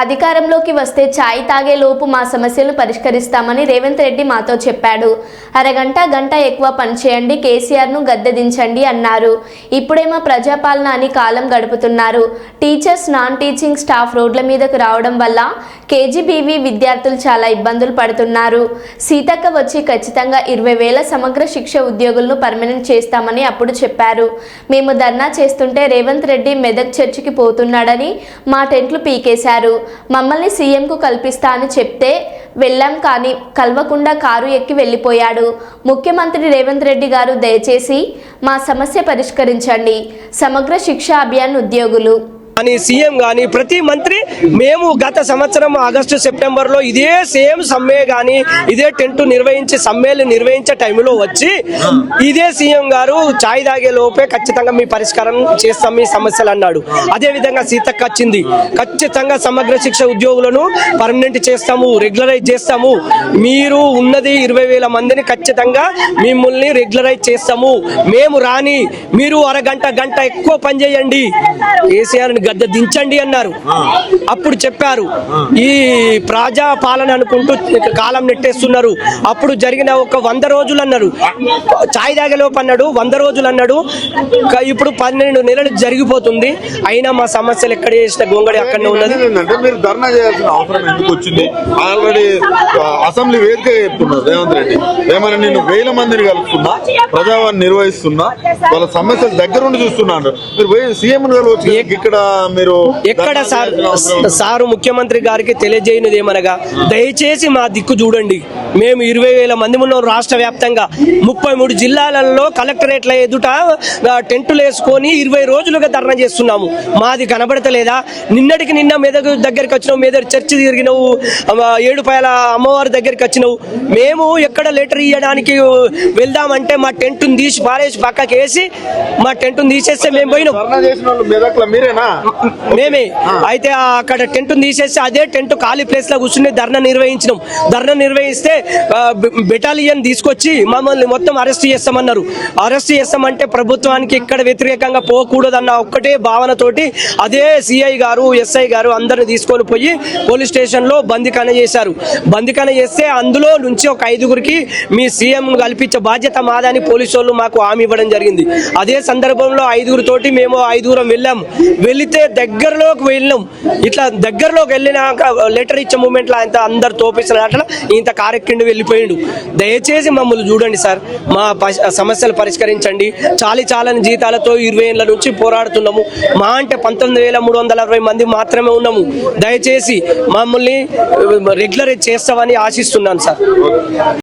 అధికారంలోకి వస్తే ఛాయ్ తాగే లోపు మా సమస్యలు పరిష్కరిస్తామని రేవంత్ రెడ్డి మాతో చెప్పాడు. అరగంట గంట ఎక్కువ పనిచేయండి కేసీఆర్ను గద్దెదించండి అన్నారు. ఇప్పుడేమో ప్రజాపాలన అని కాలం గడుపుతున్నారు. టీచర్స్ నాన్ టీచింగ్ స్టాఫ్ రోడ్ల మీదకు రావడం వల్ల కేజీబీవీ విద్యార్థులు చాలా ఇబ్బందులు పడుతున్నారు. సీతక్క వచ్చి ఖచ్చితంగా ఇరవై వేల సమగ్ర శిక్ష ఉద్యోగులను పర్మనెంట్ చేస్తామని అప్పుడు చెప్పారు. మేము ధర్నా చేస్తుంటే రేవంత్ రెడ్డి మెదక్ చర్చికి పోతున్నాడని మా టెంట్లు పీకేశారు. మమ్మల్ని సీఎంకు కల్పిస్తా అని చెప్తే వెళ్ళాం కానీ కల్వకుండా కారు ఎక్కి వెళ్ళిపోయాడు. ముఖ్యమంత్రి రేవంత్ రెడ్డి గారు దయచేసి మా సమస్య పరిష్కరించండి. సమగ్ర శిక్ష అభియాన్ ఉద్యోగులు. కానీ సీఎం కానీ ప్రతి మంత్రి మేము గత సంవత్సరం ఆగస్టు సెప్టెంబర్లో ఇదే సేమ్ సమ్మె కానీ ఇదే టెంట్ నిర్వహించి సమ్మెలు నిర్వహించే టైంలో వచ్చి ఇదే సీఎం గారు చాయ్ తాగే లోపే ఖచ్చితంగా మీ పరిష్కారం చేస్తాం మీ సమస్యలు అన్నాడు. అదే విధంగా సీతక్క వచ్చింది. ఖచ్చితంగా సమగ్ర శిక్ష ఉద్యోగులను పర్మనెంట్ చేస్తాము రెగ్యులరైజ్ చేస్తాము. మీరు ఉన్నది ఇరవై వేల మందిని ఖచ్చితంగా మిమ్మల్ని రెగ్యులరైజ్ చేస్తాము. మేము రాని మీరు అరగంట గంట ఎక్కువ పని చేయండి. గద్దె దించండి అన్నారు. అప్పుడు చెప్పారు ఈ ప్రజా పాలన అనుకుంటూ కాలం నెట్టేస్తున్నారు. అప్పుడు జరిగిన ఒక వంద రోజులు అన్నారు. చాయ్ తాగేలోపు అన్నాడు వంద రోజులు అన్నాడు. ఇప్పుడు పన్నెండు నెలలు జరిగిపోతుంది. అయినా మా సమస్యలు ఎక్కడ చేసిన గొంగడి అక్కడనే ఉన్నది. మీరు ధర్నా చేయాల్సిన అవసరం ఎందుకు వచ్చింది? ఆల్రెడీ అసెంబ్లీ వేదిక చెప్తున్నారు రేవంత్ రెడ్డి. ఏమైనా నేను వేల మందిని కలుపుతున్నా? ప్రజావాణి నిర్వహిస్తున్నా? వాళ్ళ సమస్యలు దగ్గరుండి చూస్తున్నాను మీరు సీఎం కలవచ్చు. ఇక్కడ మీరు ఎక్కడ సార్. సారు ముఖ్యమంత్రి గారికి తెలియజేయనిది ఏమనగా దయచేసి మా దిక్కు చూడండి మేము ఇరవై వేల మంది ఉన్నాం రాష్ట్ర వ్యాప్తంగా. ముప్పై మూడు జిల్లాలలో కలెక్టరేట్ల ఎదుట టెంటులు వేసుకొని ఇరవై రోజులుగా ధర్నా చేస్తున్నాము. మాది కనబడతలేదా? నిన్నటికి నిన్న మెదక్ దగ్గరికి వచ్చినావు మెదక్ చర్చి తిరిగినావు ఏడుపాయల అమ్మవారి దగ్గరికి వచ్చినావు. మేము ఎక్కడ లెటర్ ఇవ్వడానికి వెళ్దామంటే మా టెంట్ను తీసి పారేసి పక్కకి వేసి మా టెంట్ను తీసేస్తే మేము పోయినాం. మేమే. అయితే అక్కడ టెంట్ తీసేసి అదే టెంట్ ఖాళీ ప్లేస్లో కూర్చుని ధర్నా నిర్వహించినాం. ధర్నా నిర్వహిస్తే బెటాలియన్ తీసుకొచ్చి మమ్మల్ని మొత్తం అరెస్ట్ చేస్తామన్నారు. అరెస్ట్ చేస్తామంటే ప్రభుత్వానికి ఇక్కడ వ్యతిరేకంగా పోకూడదన్న ఒక్కటే భావనతోటి అదే సిఐ గారు ఎస్ఐ గారు అందరిని తీసుకొని పోయి పోలీస్ స్టేషన్లో బందికన చేశారు. బందికన చేస్తే అందులో నుంచి ఒక ఐదుగురికి మీ సీఎం కల్పించే బాధ్యత మాదని పోలీసు వాళ్ళు మాకు హామీ ఇవ్వడం జరిగింది. అదే సందర్భంలో ఐదుగురితోటి మేము ఐదుగురం వెళ్ళాము వెళితే దగ్గరలోకి వెళ్ళాం. ఇట్లా దగ్గరలోకి వెళ్ళినాక లెటర్ ఇచ్చే మూమెంట్లో అంత అందరు తోపిస్తున్న అట్లా ఇంత ఎక్కిండి వెళ్ళిపోయిండు. దయచేసి మమ్మల్ని చూడండి సార్. మా సమస్యలు పరిష్కరించండి. చాలి చాలని జీతాలతో ఇరవై ఏళ్ళ నుంచి పోరాడుతున్నాము. మా అంటే పంతొమ్మిది వేల మూడు వందల అరవై మంది మాత్రమే ఉన్నాము. దయచేసి మమ్మల్ని రెగ్యులర్ చేస్తామని ఆశిస్తున్నాను సార్.